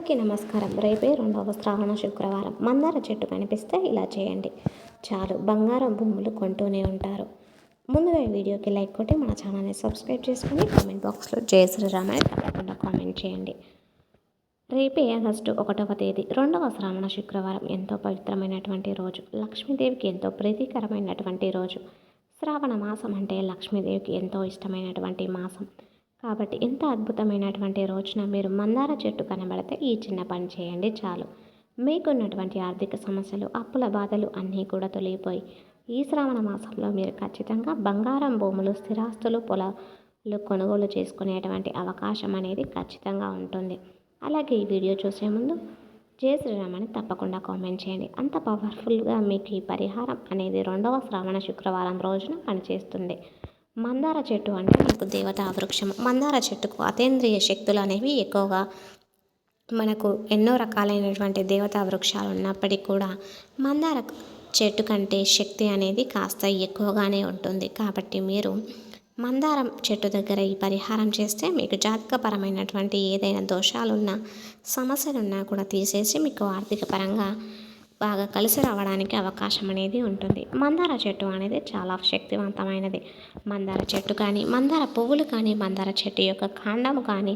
అందరికీ నమస్కారం. రేపే రెండవ శ్రావణ శుక్రవారం. మందార చెట్టు కనిపిస్తే ఇలా చేయండి. చాలు బంగారం భూములు కొంటూనే ఉంటారు. ముందుగా ఈ వీడియోకి లైక్ కొట్టి మన ఛానల్ని సబ్స్క్రైబ్ చేసుకుని కామెంట్ బాక్స్లో జయ శ్రీరామ్ అని తప్పకుండా కామెంట్ చేయండి. రేపే ఆగస్టు ఒకటవ తేదీ రెండవ శ్రావణ శుక్రవారం. ఎంతో పవిత్రమైనటువంటి రోజు. లక్ష్మీదేవికి ఎంతో ప్రీతికరమైనటువంటి రోజు. శ్రావణ మాసం అంటే లక్ష్మీదేవికి ఎంతో ఇష్టమైనటువంటి మాసం. కాబట్టి ఇంత అద్భుతమైనటువంటి రోజున మీరు మందార చెట్టు కనబడితే ఈ చిన్న పని చేయండి చాలు. మీకున్నటువంటి ఆర్థిక సమస్యలు అప్పుల బాధలు అన్నీ కూడా తొలగిపోయి ఈ శ్రావణ మాసంలో మీరు ఖచ్చితంగా బంగారం భూములు స్థిరాస్తులు పొలాలు కొనుగోలు చేసుకునేటువంటి అవకాశం అనేది ఖచ్చితంగా ఉంటుంది. అలాగే ఈ వీడియో చూసే ముందు జయ శ్రీరామని తప్పకుండా కామెంట్ చేయండి. అంత పవర్ఫుల్గా మీకు ఈ పరిహారం అనేది రెండవ శ్రావణ శుక్రవారం రోజున పనిచేస్తుంది. మందార చెట్టు అంటే మనకు దేవతా వృక్షం మందార చెట్టుకు అతేంద్రియ శక్తులు అనేవి ఎక్కువగా మనకు ఎన్నో రకాలైనటువంటి దేవతా వృక్షాలు ఉన్నప్పటికీ కూడా మందార చెట్టు కంటే శక్తి అనేది కాస్త ఎక్కువగానే ఉంటుంది. కాబట్టి మీరు మందారం చెట్టు దగ్గర ఈ పరిహారం చేస్తే మీకు జాతకపరమైనటువంటి ఏదైనా దోషాలున్నా సమస్యలున్నా కూడా తీసేసి మీకు ఆర్థిక పరంగా బాగా కలిసి రావడానికి అవకాశం అనేది ఉంటుంది. మందార చెట్టు అనేది చాలా శక్తివంతమైనది. మందార చెట్టు కానీ మందార పువ్వులు కానీ మందార చెట్టు యొక్క కాండము కానీ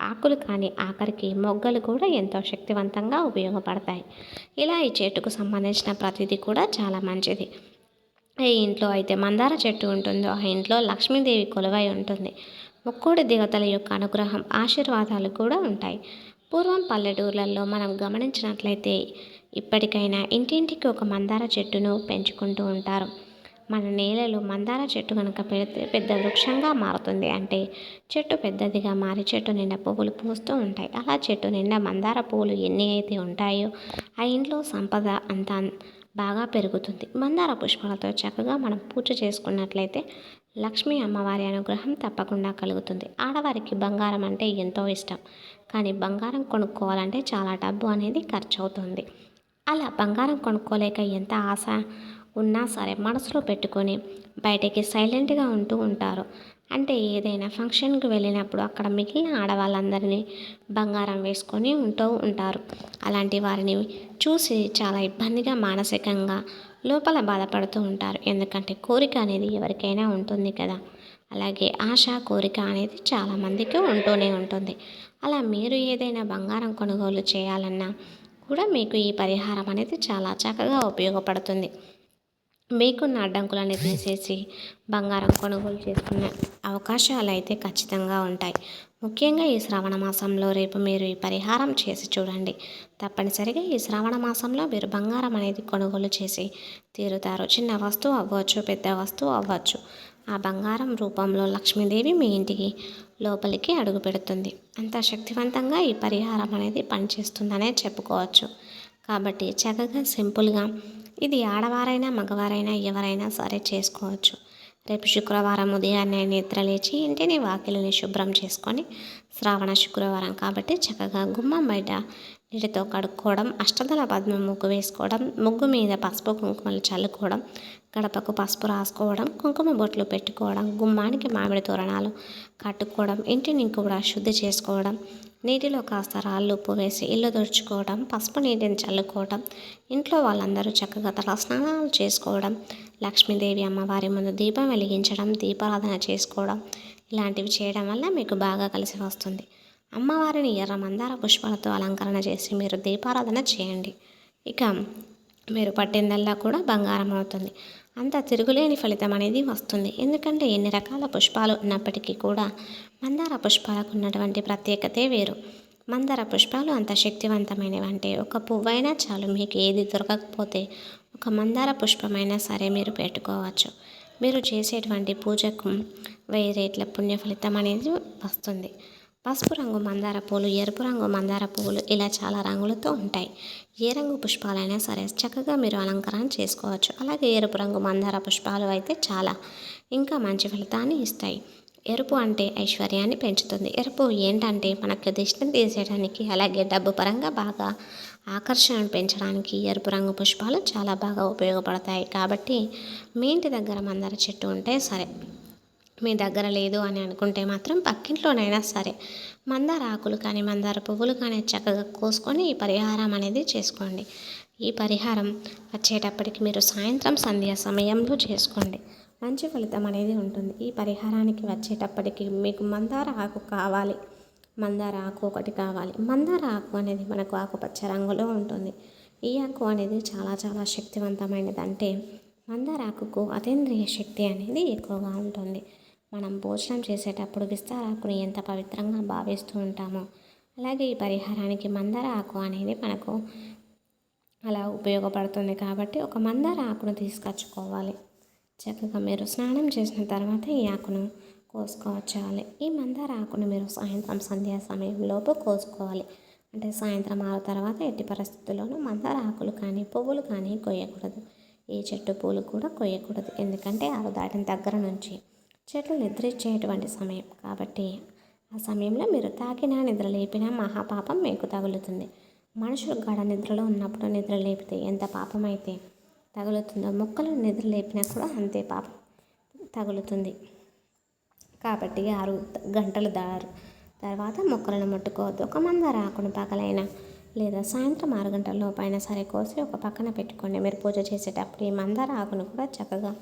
ఆకులు కానీ ఆఖరికి మొగ్గలు కూడా ఎంతో శక్తివంతంగా ఉపయోగపడతాయి. ఇలా ఈ చెట్టుకు సంబంధించిన ప్రతిదీ కూడా చాలా మంచిది. ఏ ఇంట్లో అయితే మందార చెట్టు ఉంటుందో ఆ ఇంట్లో లక్ష్మీదేవి కొలువై ఉంటుంది. ముక్కోడి దేవతల యొక్క అనుగ్రహం ఆశీర్వాదాలు కూడా ఉంటాయి. పూర్వం పల్లెటూర్లలో మనం గమనించినట్లయితే ఇప్పటికైనా ఇంటింటికి ఒక మందార చెట్టును పెంచుకుంటూ ఉంటారు. మన నేలలో మందార చెట్టు కనుక పెడితే పెద్ద వృక్షంగా మారుతుంది అంటే చెట్టు పెద్దదిగా మారి చెట్టు నిండా పువ్వులు పూస్తూ ఉంటాయి. అలా చెట్టు నిండా మందార పువ్వులు ఎన్ని అయితే ఉంటాయో ఆ ఇంట్లో సంపద అంతా బాగా పెరుగుతుంది. మందార పుష్పాలతో చక్కగా మనం పూజ చేసుకున్నట్లయితే లక్ష్మీ అమ్మవారి అనుగ్రహం తప్పకుండా కలుగుతుంది. ఆడవారికి బంగారం అంటే ఎంతో ఇష్టం. కానీ బంగారం కొనుక్కోవాలంటే చాలా డబ్బు అనేది ఖర్చు అవుతుంది అలా బంగారం కొనుక్కోలేక ఎంత ఆశ ఉన్నా సరే మనసులో పెట్టుకొని బయటకి సైలెంట్గా ఉంటూ ఉంటారు. అంటే ఏదైనా ఫంక్షన్కి వెళ్ళినప్పుడు అక్కడ మిగిలిన ఆడవాళ్ళందరినీ బంగారం వేసుకొని ఉంటూ ఉంటారు. అలాంటి వారిని చూసి చాలా ఇబ్బందిగా మానసికంగా లోపల బాధపడుతూ ఉంటారు. ఎందుకంటే కోరిక అనేది ఎవరికైనా ఉంటుంది కదా. అలాగే ఆశ కోరిక అనేది చాలామందికి ఉంటూనే ఉంటుంది. అలా మీరు ఏదైనా బంగారం కొనుగోలు చేయాలన్నా కూడా మీకు ఈ పరిహారం అనేది చాలా చక్కగా ఉపయోగపడుతుంది. మీకున్న అడ్డంకులని తీసేసి బంగారం కొనుగోలు చేసుకునే అవకాశాలు అయితే ఖచ్చితంగా ఉంటాయి. ముఖ్యంగా ఈ శ్రావణ మాసంలో రేపు మీరు ఈ పరిహారం చేసి చూడండి. తప్పనిసరిగా ఈ శ్రావణ మాసంలో మీరు బంగారం అనేది కొనుగోలు చేసి తీరుతారు. చిన్న వస్తువు అవ్వచ్చు పెద్ద వస్తువు అవ్వచ్చు. ఆ బంగారం రూపంలో లక్ష్మీదేవి మీ ఇంటికి లోపలికి అడుగు పెడుతుంది. అంత శక్తివంతంగా ఈ పరిహారం అనేది పనిచేస్తుందనే చెప్పుకోవచ్చు. కాబట్టి చక్కగా సింపుల్గా ఇది ఆడవారైనా మగవారైనా ఎవరైనా సరే చేసుకోవచ్చు. రేపు శుక్రవారం ఉదయాన్నే నిద్రలేచి ఇంటిని వాకిలిని శుభ్రం చేసుకొని శ్రావణ శుక్రవారం కాబట్టి చక్కగా గుమ్మం బయట నీటితో కడుక్కోవడం అష్టదల పద్మ ముగ్గు వేసుకోవడం ముగ్గు మీద పసుపు కుంకుమలు చల్లుకోవడం గడపకు పసుపు రాసుకోవడం కుంకుమ బొట్లు పెట్టుకోవడం గుమ్మానికి మామిడి తోరణాలు కట్టుకోవడం ఇంటిని కూడా శుద్ధి చేసుకోవడం నీటిలో కాస్త రాళ్ళు ఉప్పు వేసి ఇల్లు తుడుచుకోవడం పసుపు నీటిని చల్లుకోవడం ఇంట్లో వాళ్ళందరూ చక్కగా తల స్నానాలు చేసుకోవడం లక్ష్మీదేవి అమ్మవారి ముందు దీపం వెలిగించడం దీపారాధన చేసుకోవడం ఇలాంటివి చేయడం వల్ల మీకు బాగా కలిసి వస్తుంది. అమ్మవారిని ఎర్ర మందార పుష్పాలతో అలంకరణ చేసి మీరు దీపారాధన చేయండి. ఇక మీరు పట్టిందల్లా కూడా బంగారం అవుతుంది. అంత తిరుగులేని ఫలితం అనేది వస్తుంది. ఎందుకంటే ఎన్ని రకాల పుష్పాలు ఉన్నప్పటికీ కూడా మందార పుష్పాలకు ఉన్నటువంటి ప్రత్యేకతే వేరు. మందార పుష్పాలు అంత శక్తివంతమైనవి అంటే ఒక పువ్వైనా చాలు మీకు ఏది దొరకకపోతే ఒక మందార పుష్పమైనా సరే మీరు పెట్టుకోవచ్చు. మీరు చేసేటువంటి పూజకు వెయ్యి రేట్ల పుణ్య ఫలితం అనేది వస్తుంది. పసుపు రంగు మందార పూలు ఎరుపు రంగు మందార పువ్వులు ఇలా చాలా రంగులతో ఉంటాయి. ఏ రంగు పుష్పాలైనా సరే చక్కగా మీరు అలంకరణ చేసుకోవచ్చు. అలాగే ఎరుపు రంగు మందార పుష్పాలు అయితే చాలా ఇంకా మంచి ఫలితాన్ని ఇస్తాయి. ఎరుపు అంటే ఐశ్వర్యాన్ని పెంచుతుంది. ఎరుపు ఏంటంటే మనకు దిష్టిని తీసేయడానికి అలాగే డబ్బు పరంగా బాగా ఆకర్షణను పెంచడానికి ఎరుపు రంగు పుష్పాలు చాలా బాగా ఉపయోగపడతాయి. కాబట్టి మీ ఇంటి దగ్గర మందార చెట్టు ఉంటే సరే. మీ దగ్గర లేదు అని అనుకుంటే మాత్రం పక్కింట్లోనైనా సరే మందార ఆకులు కానీ మందార పువ్వులు కానీ చక్కగా కోసుకొని ఈ పరిహారం అనేది చేసుకోండి. ఈ పరిహారం వచ్చేటప్పటికి మీరు సాయంత్రం సంధ్యా సమయంలో చేసుకోండి. మంచి ఫలితం అనేది ఉంటుంది. ఈ పరిహారానికి వచ్చేటప్పటికి మీకు మందార ఆకు కావాలి. మందార ఆకు ఒకటి కావాలి. మందార ఆకు అనేది మనకు ఆకుపచ్చ రంగులో ఉంటుంది. ఈ ఆకు అనేది చాలా చాలా శక్తివంతమైనది అంటే మందార ఆకుకు అతీంద్రియ శక్తి అనేది ఎక్కువగా ఉంటుంది. మనం భోజనం చేసేటప్పుడు విస్తారాకుని ఎంత పవిత్రంగా భావిస్తూ ఉంటామో అలాగే ఈ పరిహారానికి మందార ఆకు అనేది మనకు అలా ఉపయోగపడుతుంది కాబట్టి ఒక మందార ఆకును తీసుకొచ్చుకోవాలి. చక్కగా మీరు స్నానం చేసిన తర్వాత ఈ ఆకును కోసుకోవచ్చాలి. ఈ మందార ఆకును మీరు సాయంత్రం సంధ్యా సమయంలోపు కోసుకోవాలి. అంటే సాయంత్రం ఆరు తర్వాత ఎట్టి పరిస్థితుల్లోనూ మందార ఆకులు కానీ పువ్వులు కానీ కొయ్యకూడదు. ఏ చెట్టు పూలు కూడా కొయ్యకూడదు. ఎందుకంటే ఆరు దాటిన దగ్గర నుంచి చెట్లు నిద్రించేటువంటి సమయం. కాబట్టి ఆ సమయంలో మీరు తాకినా నిద్ర లేపినా మహాపాపం మీకు తగులుతుంది. మనుషులు గడ నిద్రలో ఉన్నప్పుడు నిద్ర లేపితే ఎంత పాపం అయితే తగులుతుందో మొక్కలు నిద్ర లేపినా కూడా అంతే పాపం తగులుతుంది. కాబట్టి ఆరు గంటలు దారు. తర్వాత మొక్కలను ముట్టుకోవద్దు. ఒక మందార ఆకును పగలైనా లేదా సాయంత్రం ఆరు గంటల లోపైనా సరే కోసి ఒక పక్కన పెట్టుకోండి. మీరు పూజ చేసేటప్పుడు ఈ మందార ఆకును కూడా చక్కగా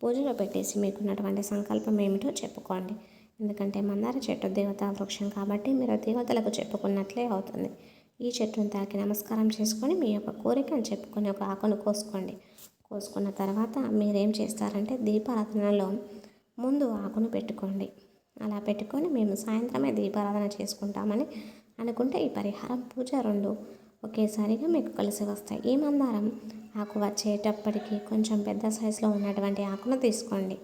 పూజలో పెట్టేసి మీకున్నటువంటి సంకల్పం ఏమిటో చెప్పుకోండి. ఎందుకంటే మందార చెట్టు దేవతా వృక్షం కాబట్టి మీరు దేవతలకు చెప్పుకున్నట్లే అవుతుంది. ఈ చెట్టును తాకి నమస్కారం చేసుకొని మీ యొక్క కోరికను చెప్పుకొని ఒక ఆకును కోసుకోండి. కోసుకున్న తర్వాత మీరేం చేస్తారంటే దీపారాధనలో ముందు ఆకును పెట్టుకోండి. అలా పెట్టుకొని మేము సాయంత్రమే దీపారాధన చేసుకుంటామని అనుకుంటే ఈ పరిహారం పూజ రెండు ఒకేసారిగా మీకు కలిసి వస్తాయి. ఈ మందారం ఆకు వచ్చేటప్పటికి కొంచెం పెద్ద సైజులో ఉన్నటువంటి ఆకును తీసుకోండి.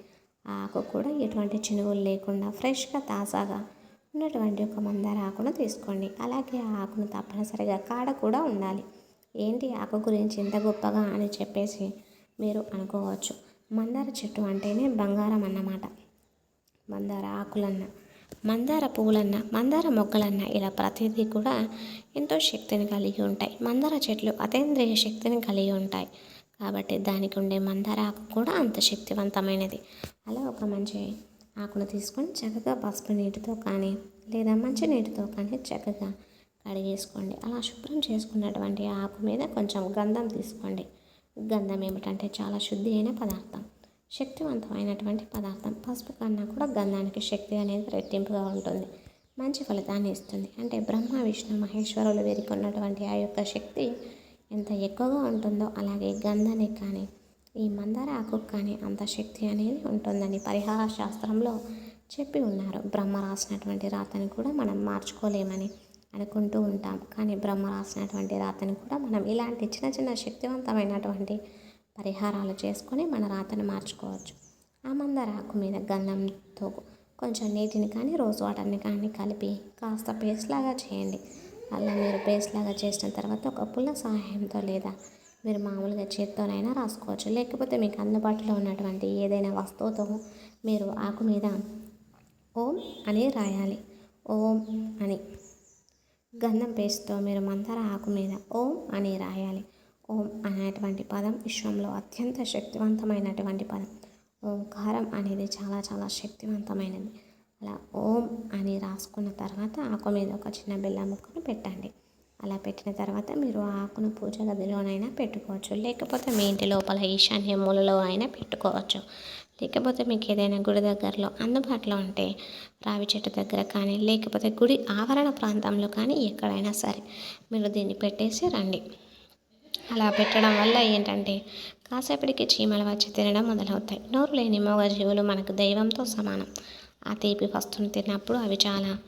ఆ ఆకు కూడా ఎటువంటి చినుగులు లేకుండా ఫ్రెష్గా తాజాగా ఉన్నటువంటి ఒక మందార ఆకును తీసుకోండి. అలాగే ఆ ఆకును తప్పనిసరిగా కాడ కూడా ఉండాలి. ఏంటి ఆకు గురించి ఇంత గొప్పగా అని చెప్పేసి మీరు అనుకోవచ్చు. మందార చెట్టు అంటేనే బంగారం అన్నమాట. మందార ఆకులన్న. మందార పువ్వులన్న మందార మొక్కలన్న ఇలా ప్రతిదీ కూడా ఎంతో శక్తిని కలిగి ఉంటాయి. మందార చెట్లు అతేంద్రియ శక్తిని కలిగి ఉంటాయి. కాబట్టి దానికి ఉండే మందార ఆకు కూడా అంత శక్తివంతమైనది. అలా ఒక మంచి ఆకును తీసుకొని చక్కగా పసుపు నీటితో కానీ లేదా మంచి నీటితో కానీ చక్కగా కడిగేసుకోండి అలా శుభ్రం చేసుకున్నటువంటి ఆకు మీద కొంచెం గంధం తీసుకోండి. గంధం ఏమిటంటే చాలా శుద్ధి అయిన పదార్థం. శక్తివంతమైనటువంటి పదార్థం. పసుపు కన్నా కూడా గంధానికి శక్తి అనేది రెట్టింపుగా ఉంటుంది. మంచి ఫలితాన్ని ఇస్తుంది. అంటే బ్రహ్మ విష్ణు మహేశ్వరులు వీరికి ఉన్నటువంటి ఆ యొక్క శక్తి ఎంత ఎక్కువగా ఉంటుందో అలాగే గంధానికి కానీ ఈ మందార ఆకు కానీ అంత శక్తి అనేది ఉంటుందని పరిహార శాస్త్రంలో చెప్పి ఉన్నారు. బ్రహ్మ రాసినటువంటి రాతని కూడా మనం మార్చుకోలేమని అనుకుంటూ ఉంటాం. కానీ బ్రహ్మ రాసినటువంటి రాతని కూడా మనం ఇలాంటి చిన్న చిన్న శక్తివంతమైనటువంటి పరిహారాలు చేసుకొని మన రాతను మార్చుకోవచ్చు. ఆ మందార ఆకు మీద గంధంతో కొంచెం నీటిని కానీ రోజ్ వాటర్ని కానీ కలిపి కాస్త పేస్ట్ లాగా చేయండి. అలా మీరు పేస్ట్ లాగా చేసిన తర్వాత ఒక పుల్ల సహాయంతో లేదా మీరు మామూలుగా చేత్తోనైనా రాసుకోవచ్చు. లేకపోతే మీకు అందుబాటులో ఉన్నటువంటి ఏదైనా వస్తువుతో మీరు ఆకు మీద ఓం అని రాయాలి. ఓం అని. గంధం పేస్ట్తో మీరు మందార ఆకు మీద ఓం అని రాయాలి. ఓం అనేటువంటి పదం విశ్వంలో అత్యంత శక్తివంతమైనటువంటి పదం. ఓంకారం అనేది చాలా చాలా శక్తివంతమైనది. అలా ఓం అని రాసుకున్న తర్వాత ఆకు మీద ఒక చిన్న బెల్లం ముక్కను పెట్టండి. అలా పెట్టిన తర్వాత మీరు ఆ ఆకును పూజ గదిలోనైనా పెట్టుకోవచ్చు. లేకపోతే మీ ఇంటి లోపల ఈశాన్య మూలలో అయినా పెట్టుకోవచ్చు. లేకపోతే మీకు ఏదైనా గుడి దగ్గరలో అందుబాటులో ఉంటే రావి చెట్టు దగ్గర కానీ లేకపోతే గుడి ఆవరణ ప్రాంతంలో కానీ ఎక్కడైనా సరే మీరు దీన్ని పెట్టేసి రండి. అలా పెట్టడం వల్ల ఏంటంటే కాసేపటికి చీమలు వచ్చి తినడం మొదలవుతాయి. నోరు లేని జీవులు మనకు దైవంతో సమానం. ఆ తీపి వస్తువును తిన్నప్పుడు అవి చాలా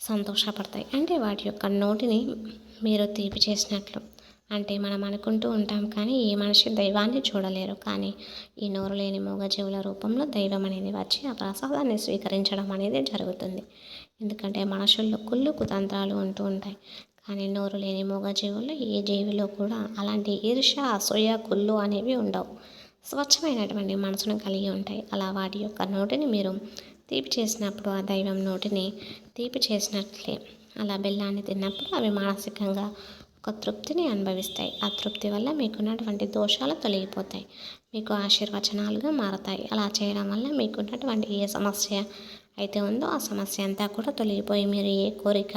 సంతోషపడతాయి. అంటే వాటి యొక్క నోటిని మీరు తీపి చేసినట్లు. అంటే మనం అనుకుంటూ ఉంటాం కానీ ఏ మనిషి దైవాన్ని చూడలేరు. కానీ ఈ నోరు లేని మూగజీవుల రూపంలో దైవం అనేది వచ్చి ఆ ప్రసాదాన్ని స్వీకరించడం అనేది జరుగుతుంది. ఎందుకంటే మనుషుల్లో కుళ్ళు కుతంత్రాలు ఉంటూ ఉంటాయి. కానీ నోరు లేని మూగజీవుల్లో ఏ జీవిలో కూడా అలాంటి ఈర్ష అసూయ కుళ్ళు అనేవి ఉండవు. స్వచ్ఛమైనటువంటి మనసును కలిగి ఉంటాయి. అలా వాటి యొక్క నోటిని మీరు తీపి చేసినప్పుడు ఆ దైవం నోటిని తీపి చేసినట్లే. అలా బెల్లాన్ని తిన్నప్పుడు అవి మానసికంగా ఒక తృప్తిని అనుభవిస్తాయి. ఆ తృప్తి వల్ల మీకున్నటువంటి దోషాలు తొలగిపోతాయి. మీకు ఆశీర్వచనాలుగా మారతాయి. అలా చేయడం వల్ల మీకున్నటువంటి ఏ సమస్య అయితే ఉందో ఆ సమస్య అంతా కూడా తొలగిపోయి మీరు ఏ కోరిక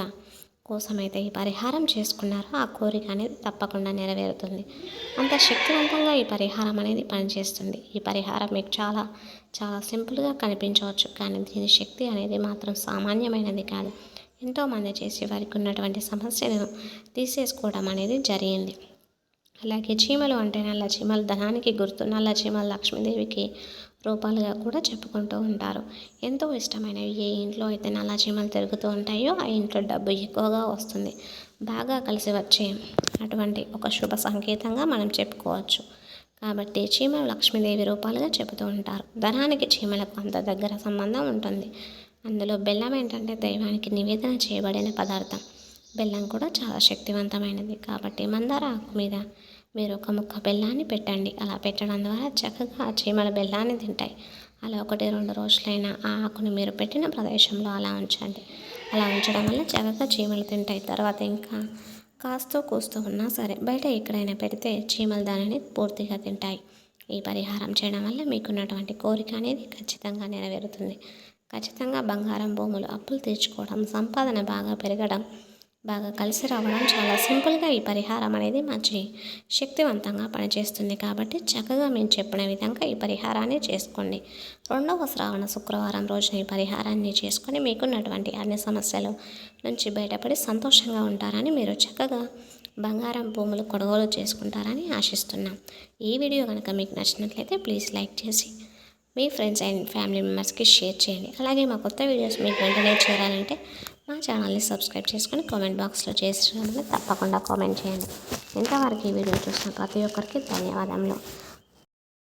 కోసమైతే ఈ పరిహారం చేసుకున్నారో ఆ కోరిక అనేది తప్పకుండా నెరవేరుతుంది. అంత శక్తివంతంగా ఈ పరిహారం అనేది పనిచేస్తుంది. ఈ పరిహారం మీకు చాలా చాలా సింపుల్గా కనిపించవచ్చు. కానీ దీని శక్తి అనేది మాత్రం సామాన్యమైనది కాదు. ఎంతోమంది చేసే వారికి ఉన్నటువంటి సమస్యలను తీసేసుకోవడం అనేది జరిగింది. అలాగే చీమలు అంటే నల్ల చీమలు ధనానికి గుర్తు నల్ల చీమలు లక్ష్మీదేవికి రూపాలుగా కూడా చెప్పుకుంటూ ఉంటారు. ఎంతో ఇష్టమైనవి ఏ ఇంట్లో అయితే నల్లచీమలు తిరుగుతూ ఉంటాయో ఆ ఇంట్లో డబ్బు ఎక్కువగా వస్తుంది. బాగా కలిసి వచ్చే అటువంటి ఒక శుభ సంకేతంగా మనం చెప్పుకోవచ్చు. కాబట్టి చీమలు లక్ష్మీదేవి రూపాలుగా చెబుతూ ఉంటారు. ధనానికి చీమలకు అంత దగ్గర సంబంధం ఉంటుంది. అందులో బెల్లం ఏంటంటే దైవానికి నివేదన చేయబడిన పదార్థం. బెల్లం కూడా చాలా శక్తివంతమైనది. కాబట్టి మందార ఆకు మీద మీరు ఒక ముక్క బెల్లాన్ని పెట్టండి. అలా పెట్టడం ద్వారా చక్కగా ఆ చీమల బెల్లాన్ని తింటాయి. అలా ఒకటి రెండు రోజులైనా ఆ ఆకుని మీరు పెట్టిన ప్రదేశంలో అలా ఉంచండి. అలా ఉంచడం వల్ల చక్కగా చీమలు తింటాయి. తర్వాత ఇంకా కాస్తో కూస్తూ ఉన్నా సరే బయట ఎక్కడైనా పెడితే చీమలు దానిని పూర్తిగా తింటాయి. ఈ పరిహారం చేయడం వల్ల మీకున్నటువంటి కోరిక అనేది ఖచ్చితంగా నెరవేరుతుంది. ఖచ్చితంగా బంగారం భూములు అప్పులు తీర్చుకోవడం సంపాదన బాగా పెరగడం బాగా కలిసి రావడం చాలా సింపుల్గా ఈ పరిహారం అనేది మంచి శక్తివంతంగా పనిచేస్తుంది కాబట్టి చక్కగా మేము చెప్పిన విధంగా ఈ పరిహారాన్ని చేసుకోండి. రెండవ శ్రావణ శుక్రవారం రోజున ఈ పరిహారాన్ని చేసుకొని మీకున్నటువంటి అన్ని సమస్యలు నుంచి బయటపడి సంతోషంగా ఉంటారని మీరు చక్కగా బంగారం భూములు కొనుగోలు చేసుకుంటారని ఆశిస్తున్నాం. ఈ వీడియో కనుక మీకు నచ్చినట్లయితే ప్లీజ్ లైక్ చేసి మీ ఫ్రెండ్స్ అండ్ ఫ్యామిలీ మెంబర్స్కి షేర్ చేయండి. అలాగే మా కొత్త వీడియోస్ మీకు వెంటనే చేరాలంటే మా ఛానల్ని సబ్స్క్రైబ్ చేసుకొని కామెంట్ బాక్స్లో చేసిన తప్పకుండా కామెంట్ చేయండి. ఇంతవరకు ఈ వీడియో చూసిన ప్రతి ఒక్కరికి ధన్యవాదములు.